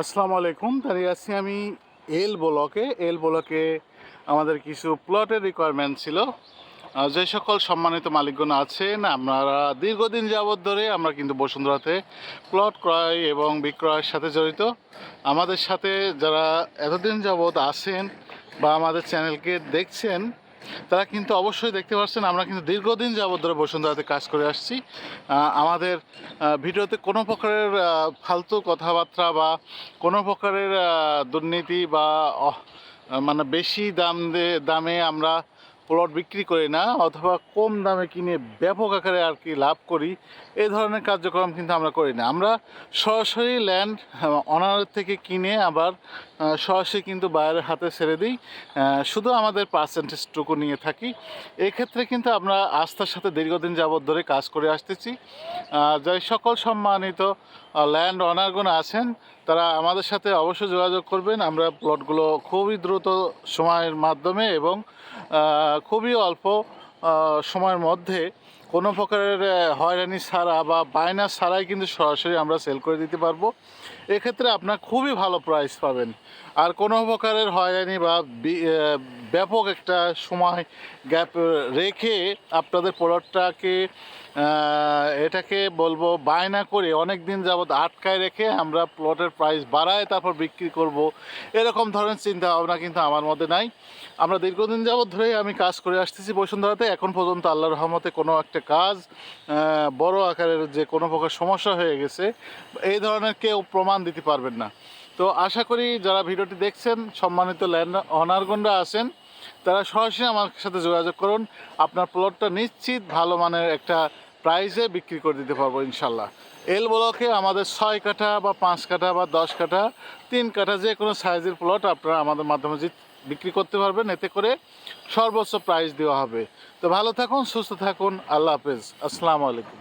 আসসালামু আলাইকুম, দাঁড়িয়ে আছি আমি এল ব্লকে। এল ব্লকে আমাদের কিছু প্লটের রিকোয়ারমেন্ট ছিল। যে সকল সম্মানিত মালিকগণ আছেন আপনারা দীর্ঘদিন যাবৎ ধরে আমরা কিন্তু বসুন্ধরাতে প্লট ক্রয় এবং বিক্রয়ের সাথে জড়িত। আমাদের সাথে যারা এতদিন যাবৎ আছেন বা আমাদের চ্যানেলকে দেখছেন তারা কিন্তু অবশ্যই দেখতে পাচ্ছেন আমরা কিন্তু দীর্ঘদিন যাবৎ ধরে বসুন্ধরাতে কাজ করে আসছি। আমাদের ভিডিওতে কোনো প্রকারের ফালতু কথাবার্তা বা কোনো প্রকারের দুর্নীতি বা মানে বেশি দাম দামে আমরা প্লট বিক্রি করি না, অথবা কম দামে কিনে ব্যাপক আকারে আর কি লাভ করি এই ধরনের কার্যক্রম কিন্তু আমরা করি না। আমরা সরাসরি ল্যান্ড অনারের থেকে কিনে আবার সরাসরি কিন্তু বাইরের হাতে ছেড়ে দিই। শুধু আমাদের পার্সেন্টেজটুকু নিয়ে থাকি। এক্ষেত্রে কিন্তু আমরা আস্থার সাথে দীর্ঘদিন যাবৎ ধরে কাজ করে আসতেছি। যাই সকল সম্মানিত ল্যান্ড অনারগণ আছেন, তারা আমাদের সাথে অবশ্যই যোগাযোগ করবেন। আমরা প্লটগুলো খুবই দ্রুত সময়ের মাধ্যমে এবং খুবই অল্প সময়ের মধ্যে কোনো প্রকারের হয়রানি ছাড়া বা বায়না ছাড়াই কিন্তু সরাসরি আমরা সেল করে দিতে পারব। এক্ষেত্রে আপনার খুবই ভালো প্রাইস পাবেন। আর কোনো প্রকারের হয়রানি বা ব্যাপক একটা সময় গ্যাপ রেখে আপনাদের প্রোডাক্টটাকে এটাকে বলব বায়না করে অনেক দিন যাবৎ আটকায় রেখে আমরা প্লটের প্রাইস বাড়ায় তারপর বিক্রি করব। এরকম ধরনের চিন্তা ভাবনা কিন্তু আমার মধ্যে নাই। আমরা দীর্ঘদিন যাবৎ ধরে আমি কাজ করে আসতেছি বসুন্ধরাতে। এখন পর্যন্ত আল্লাহ রহমতে কোনো একটা কাজ বড় আকারের যে কোনো প্রকার সমস্যা হয়ে গেছে, এই ধরনের কেউ প্রমাণ দিতে পারবেন না। তো আশা করি যারা ভিডিওটি দেখছেন, সম্মানিত ল্যান্ড অনারগণরা আছেন, তারা সরাসরি আমার সাথে যোগাযোগ করুন। আপনার প্লটটা নিশ্চিত ভালো মানের একটা প্রাইজে বিক্রি করে দিতে পারব ইনশাল্লাহ এল ব্লকে আমাদের ছয় কাঠা বা পাঁচ কাঠা বা দশ কাঠা, তিন কাঠা যে কোনো সাইজের প্লট আপনারা আমাদের মাধ্যমে বিক্রি করতে পারবেন, এতে করে সর্বোচ্চ প্রাইস দেওয়া হবে। তো ভালো থাকুন, সুস্থ থাকুন, আল্লাহ হাফেজ। আসসালামু আলাইকুম।